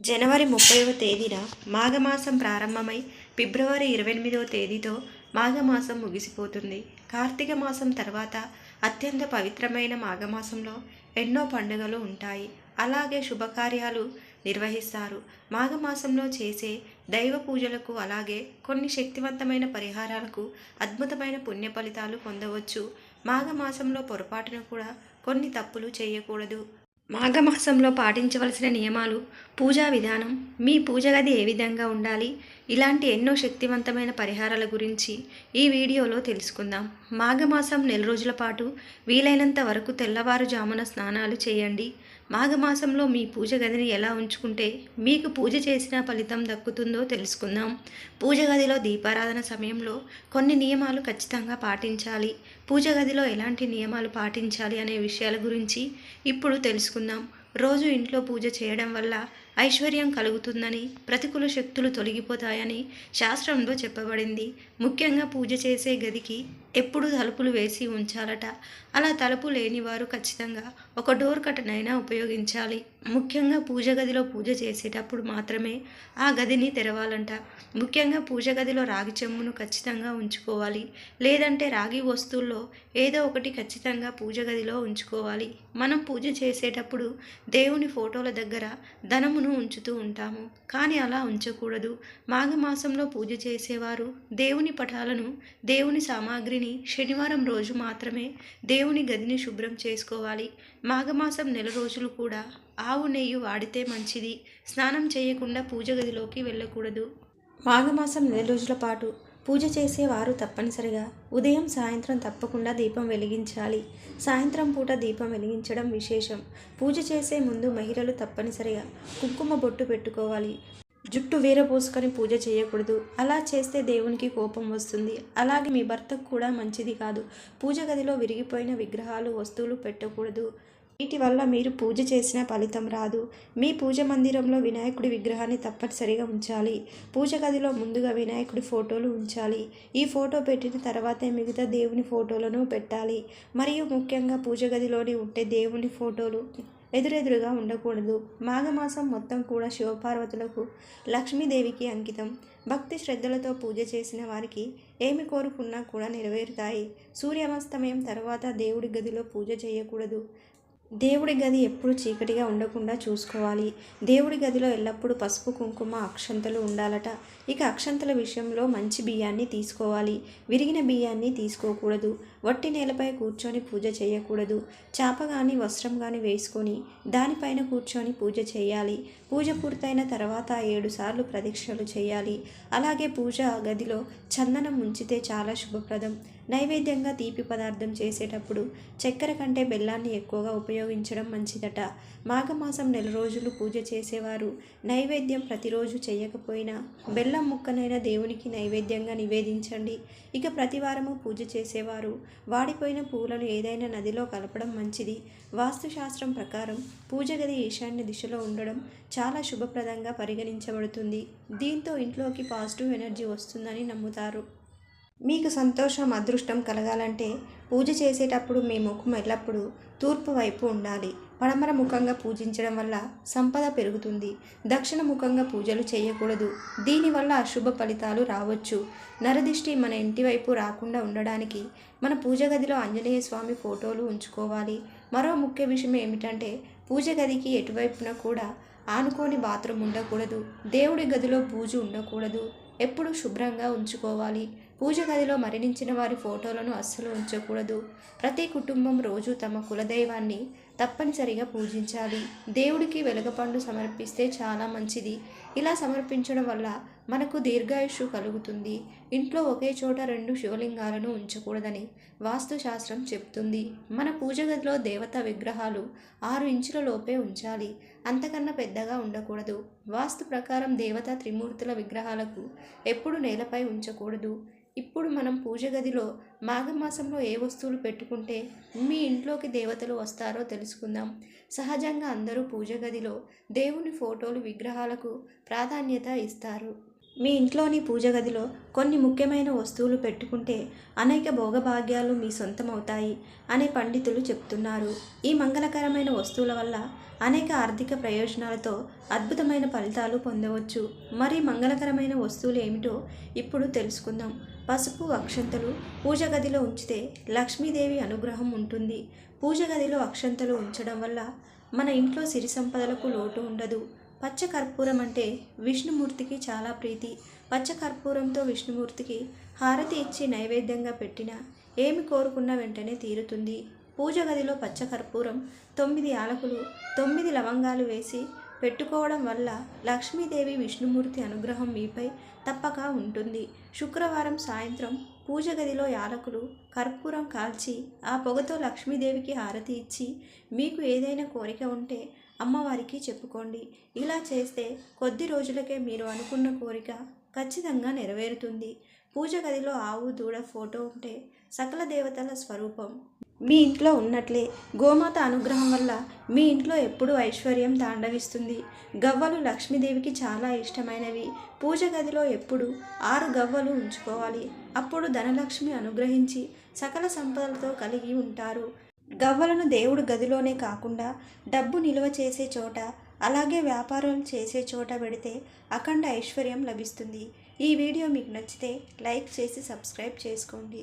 జనవరి ముప్పైవ తేదీన మాఘమాసం ప్రారంభమై ఫిబ్రవరి ఇరవై ఎనిమిదవ తేదీతో మాఘమాసం ముగిసిపోతుంది. కార్తీక మాసం తర్వాత అత్యంత పవిత్రమైన మాఘమాసంలో ఎన్నో పండుగలు ఉంటాయి. అలాగే శుభకార్యాలు నిర్వహిస్తారు. మాఘమాసంలో చేసే దైవ పూజలకు అలాగే కొన్ని శక్తివంతమైన పరిహారాలకు అద్భుతమైన పుణ్య ఫలితాలు పొందవచ్చు. మాఘమాసంలో పొరపాటున కూడా కొన్ని తప్పులు చేయకూడదు. మాఘమాసంలో పాటించవలసిన నియమాలు పూజా విధానం మీ పూజ గది ఏ విధంగా ఉండాలి ఇలాంటి ఎన్నో శక్తివంతమైన పరిహారాల గురించి ఈ వీడియోలో తెలుసుకుందాం. మాఘమాసం నెల రోజుల పాటు వీలైనంత వరకు తెల్లవారుజామున స్నానాలు చేయండి. మాఘమాసంలో మీ పూజ గదిని ఎలా ఉంచుకుంటే మీకు పూజ చేసిన ఫలితం దక్కుతుందో తెలుసుకుందాం. పూజ గదిలో దీపారాధన సమయంలో కొన్ని నియమాలు ఖచ్చితంగా పాటించాలి. పూజ గదిలో ఎలాంటి నియమాలు పాటించాలి అనే విషయాల గురించి ఇప్పుడు తెలుసుకుందాం. రోజు ఇంట్లో పూజ చేయడం వల్ల ఐశ్వర్యం కలుగుతుందని ప్రతికూల శక్తులు తొలగిపోతాయని శాస్త్రంలో చెప్పబడింది. ముఖ్యంగా పూజ చేసే గదికి ఎప్పుడు తలుపులు వేసి ఉంచాలట. అలా తలుపు లేనివారు ఖచ్చితంగా ఒక డోర్ కటనైనా ఉపయోగించాలి. ముఖ్యంగా పూజ గదిలో పూజ చేసేటప్పుడు మాత్రమే ఆ గదిని తెరవాలంట. ముఖ్యంగా పూజ గదిలో రాగి చెమ్మును ఖచ్చితంగా ఉంచుకోవాలి. లేదంటే రాగి వస్తువుల్లో ఏదో ఒకటి ఖచ్చితంగా పూజ గదిలో ఉంచుకోవాలి. మనం పూజ చేసేటప్పుడు దేవుని ఫోటోల దగ్గర ధనమును ఉంచుతూ ఉంటాము. కానీ అలా ఉంచకూడదు. మాఘమాసంలో పూజ చేసేవారు దేవుని పటాలను దేవుని సామాగ్రిని శనివారం రోజు మాత్రమే దేవుని గదిని శుభ్రం చేసుకోవాలి. మాఘమాసం నెల రోజులు కూడా ఆవు నెయ్యి వాడితే మంచిది. స్నానం చేయకుండా పూజ గదిలోకి వెళ్ళకూడదు. మాఘమాసం నెల రోజుల పాటు పూజ చేసేవారు తప్పనిసరిగా. ఉదయం సాయంత్రం తప్పకుండా దీపం వెలిగించాలి. సాయంత్రం పూట దీపం వెలిగించడం విశేషం. పూజ చేసే ముందు మహిళలు తప్పనిసరిగా కుంకుమ బొట్టు పెట్టుకోవాలి. జుట్టు వేరపోసుకొని పూజ చేయకూడదు. అలా చేస్తే దేవునికి కోపం వస్తుంది. అలాగే మీ భర్తకు కూడా మంచిది కాదు. పూజ గదిలో విరిగిపోయిన విగ్రహాలు వస్తువులు పెట్టకూడదు. వీటి వల్ల మీరు పూజ చేసిన ఫలితం రాదు. మీ పూజ మందిరంలో వినాయకుడి విగ్రహాన్ని తప్పనిసరిగా ఉంచాలి. పూజ గదిలో ముందుగా వినాయకుడి ఫోటోలు ఉంచాలి. ఈ ఫోటో పెట్టిన తర్వాతే మిగతా దేవుని ఫోటోలను పెట్టాలి. మరియు ముఖ్యంగా పూజ గదిలోని ఉంటే దేవుని ఫోటోలు ఎదురెదురుగా ఉండకూడదు. మాఘమాసం మొత్తం కూడా శివపార్వతులకు లక్ష్మీదేవికి అంకితం. భక్తి శ్రద్ధలతో పూజ చేసిన వారికి ఏమి కోరుకున్నా కూడా నెరవేరుతాయి. సూర్యాస్తమయం తర్వాత దేవుడి గదిలో పూజ చేయకూడదు. దేవుడి గది ఎప్పుడు చీకటిగా ఉండకుండా చూసుకోవాలి. దేవుడి గదిలో ఎల్లప్పుడూ పసుపు కుంకుమ అక్షంతలు ఉండాలట. ఇక అక్షంతల విషయంలో మంచి బియ్యాన్ని తీసుకోవాలి. విరిగిన బియ్యాన్ని తీసుకోకూడదు. వట్టి నేలపై కూర్చొని పూజ చేయకూడదు. చాప కానీ వస్త్రం కానీ వేసుకొని దానిపైన కూర్చొని పూజ చేయాలి. పూజ పూర్తయిన తర్వాత ఏడు సార్లు ప్రదక్షిణలు చేయాలి. అలాగే పూజ గదిలో చందనం ఉంచితే చాలా శుభప్రదం. నైవేద్యంగా తీపి పదార్థం చేసేటప్పుడు చక్కెర కంటే బెల్లాన్ని ఎక్కువగా ఉపయోగించడం మంచిదట. మాఘమాసం నెల రోజులు పూజ చేసేవారు. నైవేద్యం ప్రతిరోజు చేయకపోయినా బెల్లం ముక్కనైనా దేవునికి నైవేద్యంగా నివేదించండి. ఇక ప్రతివారము పూజ చేసేవారు. వాడిపోయిన పూలను ఏదైనా నదిలో కలపడం మంచిది. వాస్తుశాస్త్రం ప్రకారం పూజ గది ఈశాన్య దిశలో ఉండడం చాలా శుభప్రదంగా పరిగణించబడుతుంది. దీంతో ఇంట్లోకి పాజిటివ్ ఎనర్జీ వస్తుందని నమ్ముతారు. మీకు సంతోషం అదృష్టం కలగాలంటే పూజ చేసేటప్పుడు మీ ముఖం ఎల్లప్పుడూ తూర్పు వైపు ఉండాలి. పడమర ముఖంగా పూజించడం వల్ల సంపద పెరుగుతుంది. దక్షిణ ముఖంగా పూజలు చేయకూడదు. దీనివల్ల అశుభ ఫలితాలు రావచ్చు. నరదిష్టి మన ఇంటి వైపు రాకుండా ఉండడానికి మన పూజ గదిలో ఆంజనేయ స్వామి ఫోటోలు ఉంచుకోవాలి. మరో ముఖ్య విషయం ఏమిటంటే పూజ గదికి ఎటువైపున కూడా ఆనుకోని బాత్రూమ్ ఉండకూడదు. దేవుడి గదిలో పూజ ఉండకూడదు. ఎప్పుడు శుభ్రంగా ఉంచుకోవాలి. పూజ గదిలో మరణించిన వారి ఫోటోలను అస్సలు ఉంచకూడదు. ప్రతి కుటుంబం రోజు తమ కులదైవాన్ని తప్పనిసరిగా పూజించాలి. దేవుడికి వెలగపండు సమర్పిస్తే చాలా మంచిది. ఇలా సమర్పించడం వల్ల మనకు దీర్ఘాయుషు కలుగుతుంది. ఇంట్లో ఒకే చోట రెండు శివలింగాలను ఉంచకూడదని వాస్తుశాస్త్రం చెప్తుంది. మన పూజ గదిలో దేవత విగ్రహాలు ఆరు ఇంచుల లోపే ఉంచాలి. అంతకన్నా పెద్దగా ఉండకూడదు. వాస్తు ప్రకారం దేవత త్రిమూర్తుల విగ్రహాలకు ఎప్పుడు నేలపై ఉంచకూడదు. ఇప్పుడు మనం పూజ గదిలో మాఘమాసంలో ఏ వస్తువులు పెట్టుకుంటే మీ ఇంట్లోకి దేవతలు వస్తారో తెలుసుకుందాం. సహజంగా అందరూ పూజ గదిలో దేవుని ఫోటోలు విగ్రహాలకు ప్రాధాన్యత ఇస్తారు. మీ ఇంట్లోని పూజ గదిలో కొన్ని ముఖ్యమైన వస్తువులు పెట్టుకుంటే అనేక భోగభాగ్యాలు మీ సొంతమవుతాయి అని పండితులు చెప్తున్నారు. ఈ మంగళకరమైన వస్తువుల వల్ల అనేక ఆర్థిక ప్రయోజనాలతో అద్భుతమైన ఫలితాలు పొందవచ్చు. మరి మంగళకరమైన వస్తువులు ఏమిటో ఇప్పుడు తెలుసుకుందాం. పసుపు అక్షంతలు పూజ గదిలో ఉంచితే లక్ష్మీదేవి అనుగ్రహం ఉంటుంది. పూజ గదిలో అక్షంతలు ఉంచడం వల్ల మన ఇంట్లో సిరి సంపదలకు లోటు ఉండదు. పచ్చ కర్పూరం అంటే విష్ణుమూర్తికి చాలా ప్రీతి. పచ్చ కర్పూరంతో విష్ణుమూర్తికి హారతి ఇచ్చి నైవేద్యంగా పెట్టిన ఏమి కోరుకున్న వెంటనే తీరుతుంది. పూజ గదిలో పచ్చ కర్పూరం తొమ్మిది యాలకులు తొమ్మిది లవంగాలు వేసి పెట్టుకోవడం వల్ల లక్ష్మీదేవి విష్ణుమూర్తి అనుగ్రహం మీపై తప్పక ఉంటుంది. శుక్రవారం సాయంత్రం పూజ గదిలో యాలకులు కర్పూరం కాల్చి ఆ పొగతో లక్ష్మీదేవికి హారతి ఇచ్చి మీకు ఏదైనా కోరిక ఉంటే అమ్మవారికి చెప్పుకోండి. ఇలా చేస్తే కొద్ది రోజులకే మీరు అనుకున్న కోరిక ఖచ్చితంగా నెరవేరుతుంది. పూజ గదిలో ఆవు దూడ ఫోటో ఉంటే సకల దేవతల స్వరూపం. మీ ఇంట్లో ఉన్నట్లే గోమాత అనుగ్రహం వల్ల మీ ఇంట్లో ఎప్పుడూ ఐశ్వర్యం తాండవిస్తుంది. గవ్వలు లక్ష్మీదేవికి చాలా ఇష్టమైనవి. పూజ గదిలో ఎప్పుడు ఆరు గవ్వలు ఉంచుకోవాలి. అప్పుడు ధనలక్ష్మి అనుగ్రహించి సకల సంపదలతో కలిగి ఉంటారు. గవ్వలను దేవుడు గదిలోనే కాకుండా డబ్బు నిల్వ చేసే చోట అలాగే వ్యాపారాలు చేసే చోట పెడితే అఖండ ఐశ్వర్యం లభిస్తుంది. ఈ వీడియో మీకు నచ్చితే లైక్ చేసి సబ్స్క్రైబ్ చేసుకోండి.